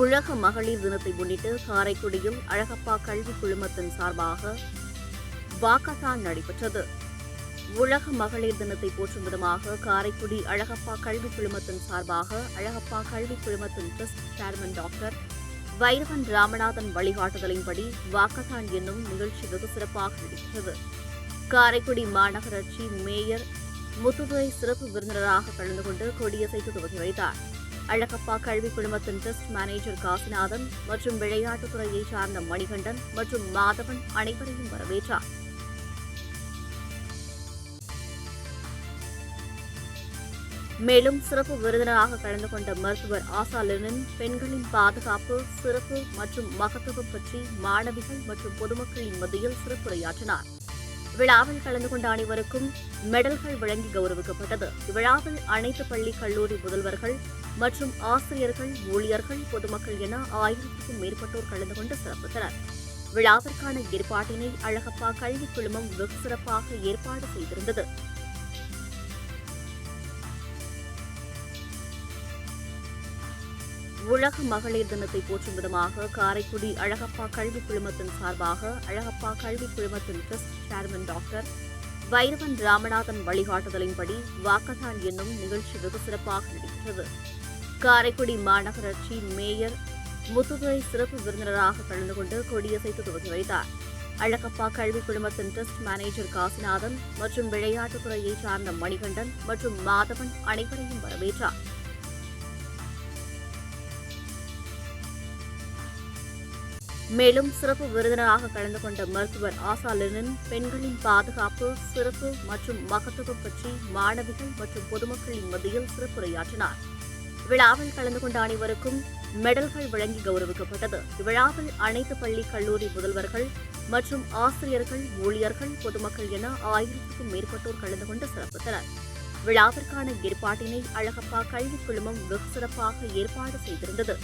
உலக மகளிர் தினத்தை முன்னிட்டு காரைக்குடியில் அழகப்பா கல்வி குழுமத்தின் சார்பாக வாக்கத்தான் நடைபெற்றது. உலக மகளிர் தினத்தை போற்றும் விதமாக காரைக்குடி அழகப்பா கல்வி குழுமத்தின் சார்பாக அழகப்பா கல்வி குழுமத்தின் trust chairman doctor Vairavan Ramanathan வழிகாட்டுதலின்படி வாக்கத்தான் என்னும் நிகழ்ச்சி வெகு சிறப்பாக நடைபெற்றது. காரைக்குடி மாநகராட்சி மேயர் முத்துதுரை சிறப்பு விருந்தினராக கலந்து கொண்டு கொடியசைத்து துவக்கி வைத்தார். அழகப்பா கல்வி குழுமத்தின் ட்ரஸ்ட் மேனேஜர் காசிநாதன் மற்றும் விளையாட்டுத்துறையைச் சார்ந்த மணிகண்டன் மற்றும் மாதவன் அனைவரையும் வரவேற்றார். மேலும் சிறப்பு விருந்தினராக கலந்து கொண்ட மருத்துவர் ஆசாலனின் பெண்களின் பாதுகாப்பு சிறப்பு மற்றும் மகத்துவம் பற்றி மாணவிகள் மற்றும் பொதுமக்களின் மத்தியில் சிறப்புரையாற்றினார். விழாவில் கலந்து கொண்ட அனைவருக்கும் மெடல்கள் வழங்கி கௌரவிக்கப்பட்டது. இவ்விழாவில் அனைத்து பள்ளி கல்லூரி முதல்வர்கள் மற்றும் ஆசிரியர்கள் ஊழியர்கள் பொதுமக்கள் என ஆயிரத்துக்கும் மேற்பட்டோர் கலந்து கொண்டு சிறப்பித்தனர். விழாவிற்கான ஏற்பாட்டினை அழகப்பா கல்விக் குழுமம் வெகு சிறப்பாக ஏற்பாடு செய்திருந்தது. உலக மகளிர் தினத்தை போற்றும் விதமாக காரைக்குடி அழகப்பா கல்வி குழுமத்தின் சார்பாக அழகப்பா கல்வி குழுமத்தின் trust chairman doctor Vairavan Ramanathan வழிகாட்டுதலின்படி வாக்கத்தான் என்னும் நிகழ்ச்சி வெகு சிறப்பாக நடைபெற்றது. காரைக்குடி மாநகராட்சி மேயர் முத்துதுரை சிறப்பு விருந்தினராக கலந்து கொண்டு கொடியசைத்து துவக்கி வைத்தார். அழகப்பா கல்வி குழுமத்தின் ட்ரஸ்ட் மேனேஜர் காசிநாதன் மற்றும் விளையாட்டுத்துறையைச் சார்ந்த மணிகண்டன் மற்றும் மாதவன் அனைவரையும் வரவேற்றார். மேலும் சிறப்பு விருந்தினராக கலந்து கொண்ட மருத்துவர் ஆசா பெண்களின் பாதுகாப்பு சிறப்பு மற்றும் மகத்துவம் பற்றி மாணவிகள் மற்றும் பொதுமக்களின் மத்தியில் சிறப்புரையாற்றினார். விழாவில் கலந்து கொண்ட அனைவருக்கும் மெடல்கள் வழங்கி கௌரவிக்கப்பட்டது. இவ்விழாவில் அனைத்து பள்ளி கல்லூரி முதல்வர்கள் மற்றும் ஆசிரியர்கள் ஊழியர்கள் பொதுமக்கள் என ஆயிரத்துக்கும் மேற்பட்டோர் கலந்து கொண்டு சிறப்பித்தனர். விழாவிற்கான ஏற்பாட்டினை அழகப்பா கல்விக் குழுமம் வெகு சிறப்பாக ஏற்பாடு செய்திருந்தது.